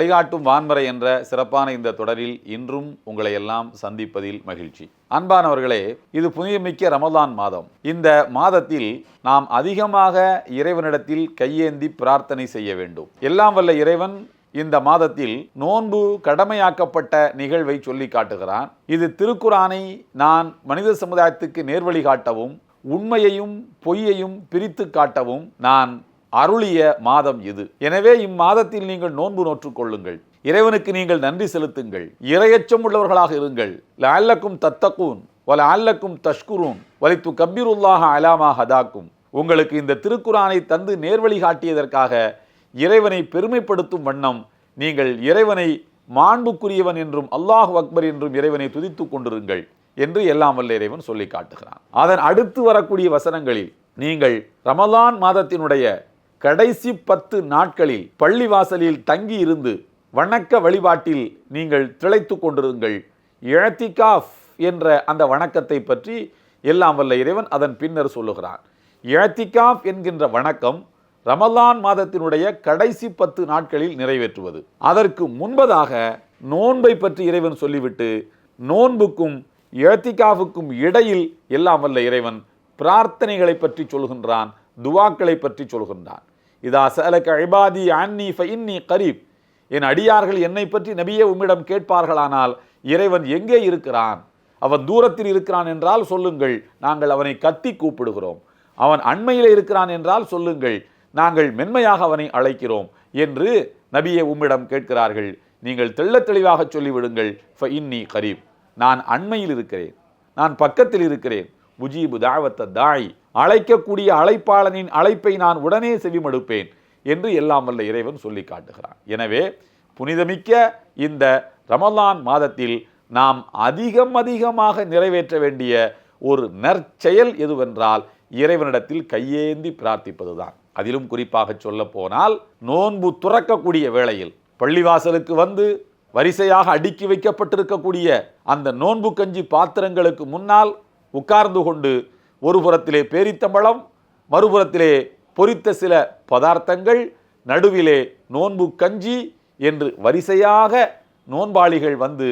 வழிகாட்டும் வான்மறை என்ற சிறப்பான இந்த தொடரில் இன்றும் உங்களை எல்லாம் சந்திப்பதில் மகிழ்ச்சி. அன்பானவர்களே இது புனிதமிக்க ரமதான் மாதம். இந்த மாதத்தில் நாம் அதிகமாக இறைவனிடத்தில் கையேந்தி பிரார்த்தனை செய்ய வேண்டும். எல்லாம் வல்ல இறைவன் இந்த மாதத்தில் நோன்பு கடமையாக்கப்பட்ட நிகழ்வை சொல்லி காட்டுகிறான். இது திருக்குறானை நான் மனித சமுதாயத்துக்கு நேர்வழி காட்டவும் உண்மையையும் பொய்யையும் பிரித்து காட்டவும் நான் அருளிய மாதம் இது. எனவே இம்மாதத்தில் நீங்கள் நோன்பு நோற்றுக் கொள்ளுங்கள். இறைவனுக்கு நீங்கள் நன்றி செலுத்துங்கள். இரையச்சம் உள்ளவர்களாக இருங்கள். லஅல்லக்கும் தத்தக்கூன் வல அல்லக்கும் தஷ்குரூன் வலித்து கபீருல்லாக அலாமா ஹதாக்கும். உங்களுக்கு இந்த திருக்குரானை தந்து நேர்வழி காட்டியதற்காக இறைவனை பெருமைப்படுத்தும் வண்ணம் நீங்கள் இறைவனை மாண்புக்குரியவன் என்றும் அல்லாஹ் அக்பர் என்றும் இறைவனை துதித்துக் கொண்டிருங்கள் என்று எல்லாம் வல்ல இறைவன் சொல்லி காட்டுகிறான். அதன் அடுத்து வரக்கூடிய வசனங்களில் நீங்கள் ரமலான் மாதத்தினுடைய கடைசி பத்து நாட்களில் பள்ளிவாசலில் தங்கி இருந்து வணக்க வழிபாட்டில் நீங்கள் திளைத்து கொண்டிருங்கள். இழத்திகாஃப் என்ற அந்த வணக்கத்தை பற்றி எல்லாம் வல்ல இறைவன் அதன் பின்னர் சொல்லுகிறான். இழத்திகாஃப் என்கின்ற வணக்கம் ரமலான் மாதத்தினுடைய கடைசி பத்து நாட்களில் நிறைவேற்றுவது. அதற்கு முன்பதாக நோன்பை பற்றி இறைவன் சொல்லிவிட்டு நோன்புக்கும் இழத்திகாவுக்கும் இடையில் எல்லாம் வல்ல இறைவன் பிரார்த்தனைகளை பற்றி சொல்கின்றான் துவாக்களை பற்றி சொல்கின்றான். இதா சலக இபாதி அன்னி ஃபஇன்னி கரீப். என் அடியார்கள் என்னை பற்றி நபியே உம்மிடம் கேட்பார்களானால் இறைவன் எங்கே இருக்கிறான்? அவன் தூரத்தில் இருக்கிறான் என்றால் சொல்லுங்கள் நாங்கள் அவனை கத்தி கூப்பிடுகிறோம். அவன் அண்மையில் இருக்கிறான் என்றால் சொல்லுங்கள் நாங்கள் மென்மையாக அவனை அழைக்கிறோம் என்று நபியே உம்மிடம் கேட்கிறார்கள். நீங்கள் தெள்ளத் தெளிவாக சொல்லிவிடுங்கள் ஃப இன்னி கரீப். நான் அண்மையில் இருக்கிறேன் நான் பக்கத்தில் இருக்கிறேன். முஜீபு தாவத்த தாய் அழைக்கக்கூடிய அழைப்பாளனின் அழைப்பை நான் உடனே செவிமடுப்பேன் என்று எல்லாம் வல்ல இறைவன் சொல்லி காட்டுகிறான். எனவே புனிதமிக்க இந்த ரமலான் மாதத்தில் நாம் அதிகம் அதிகமாக நிறைவேற்ற வேண்டிய ஒரு நற்செயல் எதுவென்றால் இறைவனிடத்தில் கையேந்தி பிரார்த்திப்பதுதான். அதிலும் குறிப்பாக சொல்ல போனால் நோன்பு துறக்கக்கூடிய வேளையில் பள்ளிவாசலுக்கு வந்து வரிசையாக அடுக்கி வைக்கப்பட்டிருக்கக்கூடிய அந்த நோன்பு கஞ்சி பாத்திரங்களுக்கு முன்னால் உட்கார்ந்து கொண்டு ஒரு புறத்திலே பேரித்தம்பழம் மறுபுறத்திலே பொரித்த சில பதார்த்தங்கள் நடுவிலே நோன்பு கஞ்சி என்று வரிசையாக நோன்பாளிகள் வந்து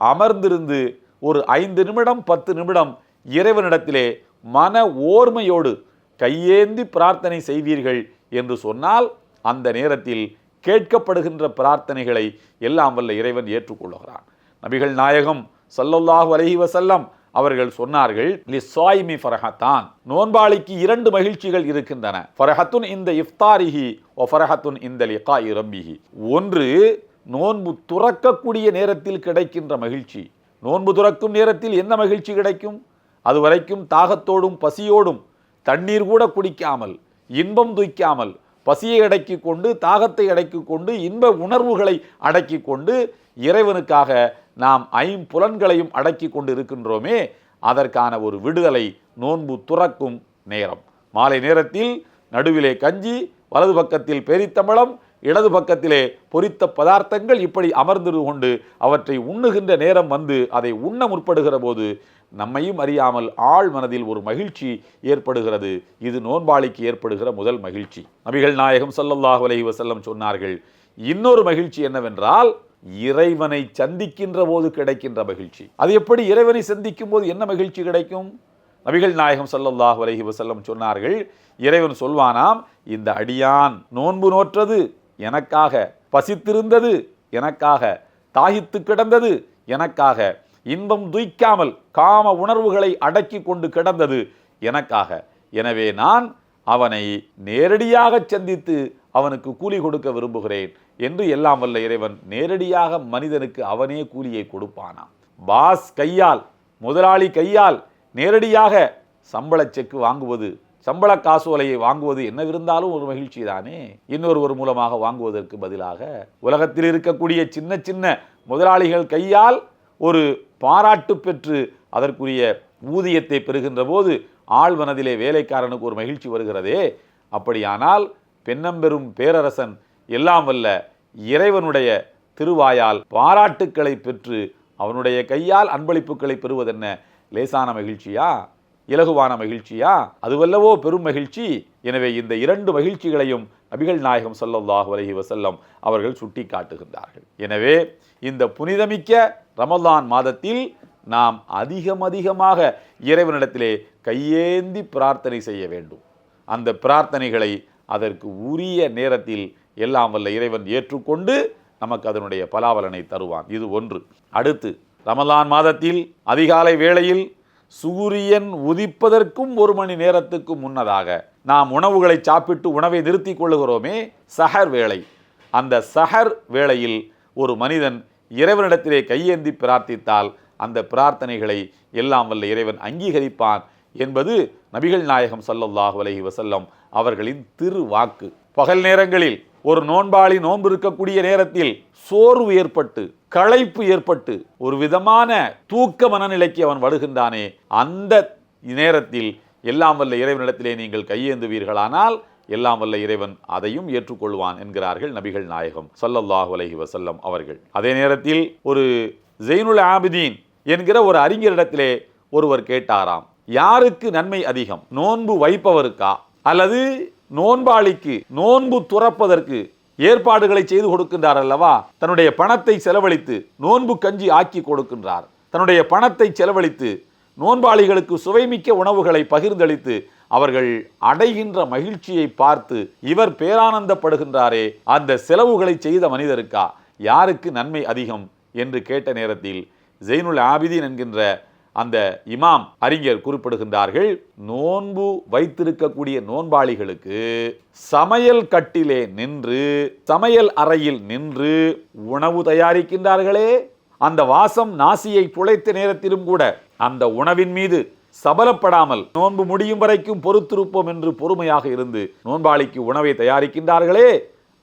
அமர்ந்திருந்து ஒரு ஐந்து நிமிடம் பத்து நிமிடம் இறைவனிடத்திலே மன ஓர்மையோடு கையேந்தி பிரார்த்தனை செய்வீர்கள் என்று சொன்னால் அந்த நேரத்தில் கேட்கப்படுகின்ற பிரார்த்தனைகளை எல்லாம் வல்ல இறைவன் ஏற்றுக்கொள்கிறான் நபிகள் நாயகம் ஸல்லல்லாஹு அலஹி வசல்லம் அவர்கள் சொன்னார்கள் லிஸ்ஸாயிமி ஃபரஹத்தான். நோன்பாளிக்கு இரண்டு மகிழ்ச்சிகள் இருக்கின்றன. ஃபரஹத்துன் இந்த இஃப்தாரிஹி ஒ ஃபரஹத்துன் இந்த லிகா இரம்பிஹி ஒன்று நோன்பு துறக்கக்கூடிய நேரத்தில் கிடைக்கின்ற மகிழ்ச்சி. நோன்பு துறக்கும் நேரத்தில் என்ன மகிழ்ச்சி கிடைக்கும்? அதுவரைக்கும் தாகத்தோடும் பசியோடும் தண்ணீர் கூட குடிக்காமல் இன்பம் துய்க்காமல் பசியை அடக்கி கொண்டு தாகத்தை அடக்கி கொண்டு இன்ப உணர்வுகளை அடக்கி கொண்டு இறைவனுக்காக நாம் ஐம்புலன்களையும் அடக்கி கொண்டு இருக்கின்றோமே அதற்கான ஒரு விடுதலை நோன்பு துறக்கும் நேரம். மாலை நேரத்தில் நடுவிலே கஞ்சி வலது பக்கத்தில் பெரித்தம்பளம் இடது பக்கத்திலே பொரித்த பதார்த்தங்கள் இப்படி அமர்ந்து கொண்டு அவற்றை உண்ணுகின்ற நேரம் வந்து அதை உண்ண முற்படுகிற போது நம்மையும் அறியாமல் ஆழ் மனதில் ஒரு மகிழ்ச்சி ஏற்படுகிறது. இது நோன்பாளிக்கு ஏற்படுகிற முதல் மகிழ்ச்சி. நபிகள் நாயகம் ஸல்லல்லாஹு அலஹி வசல்லம் சொன்னார்கள் இன்னொரு மகிழ்ச்சி என்னவென்றால் இறைவனை சந்திக்கின்ற போது கிடைக்கின்ற மகிழ்ச்சி. அது எப்படி இறைவனை சந்திக்கும் போது என்ன மகிழ்ச்சி கிடைக்கும்? நபிகள் நாயகம் சல்லல்லாஹ் அலைஹி வசல்லம் சொன்னார்கள் இறைவன் சொல்வானாம் இந்த அடியான் நோன்பு நோற்றது எனக்காக பசித்திருந்தது எனக்காக தாகித்து கிடந்தது எனக்காக இன்பம் துய்க்காமல் காம உணர்வுகளை அடக்கி கொண்டு கிடந்தது எனக்காக. எனவே நான் அவனை நேரடியாக சந்தித்து அவனுக்கு கூலி கொடுக்க விரும்புகிறேன். என்று எல்லாம் வல்ல இறைவன் நேரடியாக மனிதனுக்கு அவனே கூலியை கொடுப்பானாம். பாஸ் கையால் முதலாளி கையால் நேரடியாக சம்பள செக்கு வாங்குவது சம்பள காசோலையை வாங்குவது என்னவிருந்தாலும் ஒரு மகிழ்ச்சி தானே? இன்னொருவர் மூலமாக வாங்குவதற்கு பதிலாக உலகத்தில் இருக்கக்கூடிய சின்ன சின்ன முதலாளிகள் கையால் ஒரு பாராட்டு பெற்று அதற்குரிய ஊதியத்தை பெறுகின்ற போது ஆள் மனதிலே வேலைக்காரனுக்கு ஒரு மகிழ்ச்சி வருகிறதே. அப்படியானால் பெண்ணம்பெரும் பேரரசன் எல்லாம் வல்ல இறைவனுடைய திருவாயால் பாராட்டுக்களை பெற்று அவனுடைய கையால் அன்பளிப்புகளை பெறுவதென்ன? லேசான மகிழ்ச்சியா? இலகுவான மகிழ்ச்சியா? அதுவல்லவோ பெரும் மகிழ்ச்சி. எனவே இந்த இரண்டு மகிழ்ச்சிகளையும் நபிகள் நாயகம் ஸல்லல்லாஹு அலைஹி வசல்லம் அவர்கள் சுட்டி காட்டுகின்றார்கள் எனவே இந்த புனிதமிக்க ரமலான் மாதத்தில் நாம் அதிகம் அதிகமாக இறைவனிடத்திலே கையேந்தி பிரார்த்தனை செய்ய வேண்டும். அந்த பிரார்த்தனைகளை அதற்கு உரிய நேரத்தில் எல்லாம் வல்ல இறைவன் ஏற்றுக்கொண்டு நமக்கு அதனுடைய பலாவலனை தருவான். இது ஒன்று. அடுத்து ரமலான் மாதத்தில் அதிகாலை வேளையில் சூரியன் உதிப்பதற்கும் ஒரு மணி நேரத்துக்கு முன்னதாக நாம் உணவுகளை சாப்பிட்டு உணவை நிறுத்தி கொள்ளுகிறோமே சஹர் வேளை. அந்த சஹர் வேளையில் ஒரு மனிதன் இறைவனிடத்திலே கையேந்தி பிரார்த்தித்தால் அந்த பிரார்த்தனைகளை எல்லாம் வல்ல இறைவன் அங்கீகரிப்பான் என்பது நபிகள் நாயகம் சல்லல்லாஹு அலஹி வசல்லம் அவர்களின் திருவாக்கு. பகல் நேரங்களில் ஒரு நோன்பாளி நோன்பு இருக்கக்கூடிய நேரத்தில் சோர்வு ஏற்பட்டு களைப்பு ஏற்பட்டு ஒரு விதமான தூக்க மனநிலைக்கு அவன் வருகின்றானே அந்த நேரத்தில் எல்லாம் வல்ல இறைவனிடத்திலே நீங்கள் கையேந்துவீர்களானால் எல்லாம் வல்ல இறைவன் அதையும் ஏற்றுக்கொள்வான் என்கிறார்கள் நபிகள் நாயகம் ஸல்லல்லாஹு அலஹி வசல்லம் அவர்கள். அதே நேரத்தில் ஒரு ஜெயினுல் ஆபிதீன் என்கிற ஒரு அறிஞரிடத்திலே ஒருவர் கேட்டாராம் யாருக்கு நன்மை அதிகம்? நோன்பு வைப்பவருக்கா? அல்லது நோன்பாளிக்கு நோன்பு துறப்பதற்கு ஏற்பாடுகளை செய்து கொடுக்கின்றார் அல்லவா? தன்னுடைய பணத்தை செலவழித்து நோன்பு கஞ்சி ஆக்கி கொடுக்கின்றார். தன்னுடைய பணத்தை செலவழித்து நோன்பாளிகளுக்கு சுவைமிக்க உணவுகளை பகிர்ந்தளித்து அவர்கள் அடைகின்ற மகிழ்ச்சியை பார்த்து இவர் பேரானந்தப்படுகின்றாரே அந்த செலவுகளை செய்த மனிதருக்கா? யாருக்கு நன்மை அதிகம்? என்று கேட்ட நேரத்தில் ஜெயினுல் ஆபிதீன் என்கின்ற அந்த இமாம் அறிஞர் குறிப்பிடுகின்றார்கள் நோன்பு வைத்திருக்கக்கூடிய நோன்பாளிகளுக்கு சமையல் கட்டிலே நின்று சமையல் அறையில் நின்று உணவு தயாரிக்கின்றார்களே. அந்த வாசம் நாசியை புழைத்த நேரத்திலும் கூட அந்த உணவின் மீது சபலப்படாமல் நோன்பு முடியும் வரைக்கும் பொறுத்திருப்போம் என்று பொறுமையாக இருந்து நோன்பாளிக்கு உணவை தயாரிக்கின்றார்களே.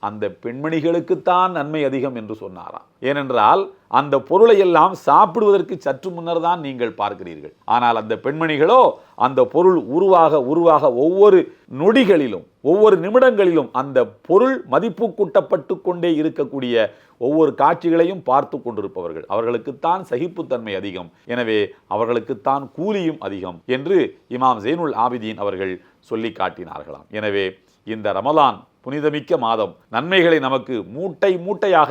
அந்த பெண்மணிகளுக்குத்தான் நன்மை அதிகம் என்று சொன்னாராம். ஏனென்றால் அந்த பொருளை எல்லாம் சாப்பிடுவதற்கு சற்று முன்னர் தான் நீங்கள் பார்க்கிறீர்கள். ஆனால் அந்த பெண்மணிகளோ அந்த பொருள் உருவாக உருவாக ஒவ்வொரு நொடிகளிலும் ஒவ்வொரு நிமிடங்களிலும் அந்த பொருள் மதிப்பு கூட்டப்பட்டு கொண்டே இருக்கக்கூடிய ஒவ்வொரு காட்சிகளையும் பார்த்து கொண்டிருப்பவர்கள். அவர்களுக்குத்தான் சகிப்புத்தன்மை அதிகம். எனவே அவர்களுக்குத்தான் கூலியும் அதிகம் என்று இமாம் ஜெயினுல் ஆபிதீன் அவர்கள் சொல்லி காட்டினார்களாம். எனவே இந்த ரமலான் புனிதமிக்க மாதம். நன்மைகளை நமக்கு மூட்டை மூட்டையாக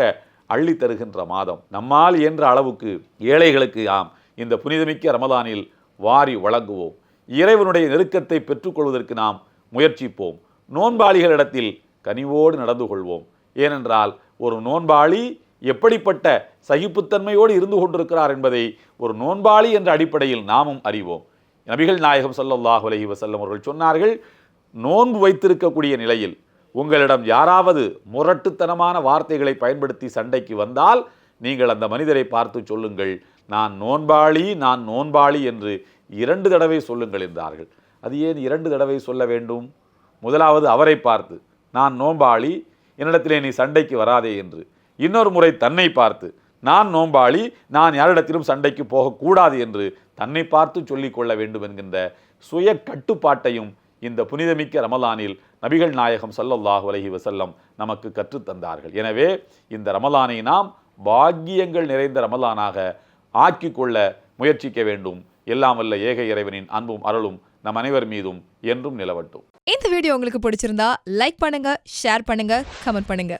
அள்ளி தருகின்ற மாதம். நம்மால் என்ற அளவுக்கு ஏழைகளுக்கு ஆம். இந்த புனிதமிக்க ரமதானில் வாரி வழங்குவோம். இறைவனுடைய நெருக்கத்தை பெற்றுக்கொள்வதற்கு நாம் முயற்சிப்போம். நோன்பாளிகளிடத்தில் கனிவோடு நடந்து கொள்வோம். ஏனென்றால் ஒரு நோன்பாளி எப்படிப்பட்ட சகிப்புத்தன்மையோடு இருந்து கொண்டிருக்கிறார் என்பதை ஒரு நோன்பாளி என்ற அடிப்படையில் நாமும் அறிவோம். நபிகள் நாயகம் சல்லாஹ் அலஹி வசல்லம் அவர்கள் சொன்னார்கள் நோன்பு வைத்திருக்கக்கூடிய நிலையில் உங்களிடம் யாராவது முரட்டுத்தனமான வார்த்தைகளை பயன்படுத்தி சண்டைக்கு வந்தால் நீங்கள் அந்த மனிதரை பார்த்து சொல்லுங்கள் நான் நோன்பாளி நான் நோன்பாளி என்று இரண்டு தடவை சொல்லுங்கள் என்றார்கள். அது ஏன் இரண்டு தடவை சொல்ல வேண்டும்? முதலாவது அவரை பார்த்து நான் நோன்பாளி என்னிடத்திலே நீ சண்டைக்கு வராதே என்று. இன்னொரு முறை தன்னை பார்த்து நான் நோம்பாளி நான் யாரிடத்திலும் சண்டைக்கு போகக்கூடாது என்று தன்னை பார்த்து சொல்லிக்கொள்ள வேண்டும் என்கின்ற சுய கட்டுப்பாட்டையும் இந்த புனிதமிக்க ரமலானில் நபிகள் நாயகம் சல்லல்லாஹு அலஹி வசல்லம் நமக்கு கற்றுத் தந்தார்கள் எனவே இந்த ரமலானை நாம் பாக்கியங்கள் நிறைந்த ரமலானாக ஆக்கிக்கொள்ள முயற்சிக்க வேண்டும். எல்லாம் வல்ல ஏக இறைவனின் அன்பும் அருளும் நம் அனைவர் மீதும் என்றும் நிலவட்டும். இந்த வீடியோ உங்களுக்கு பிடிச்சிருந்தா லைக் பண்ணுங்க ஷேர் பண்ணுங்க கமெண்ட் பண்ணுங்க.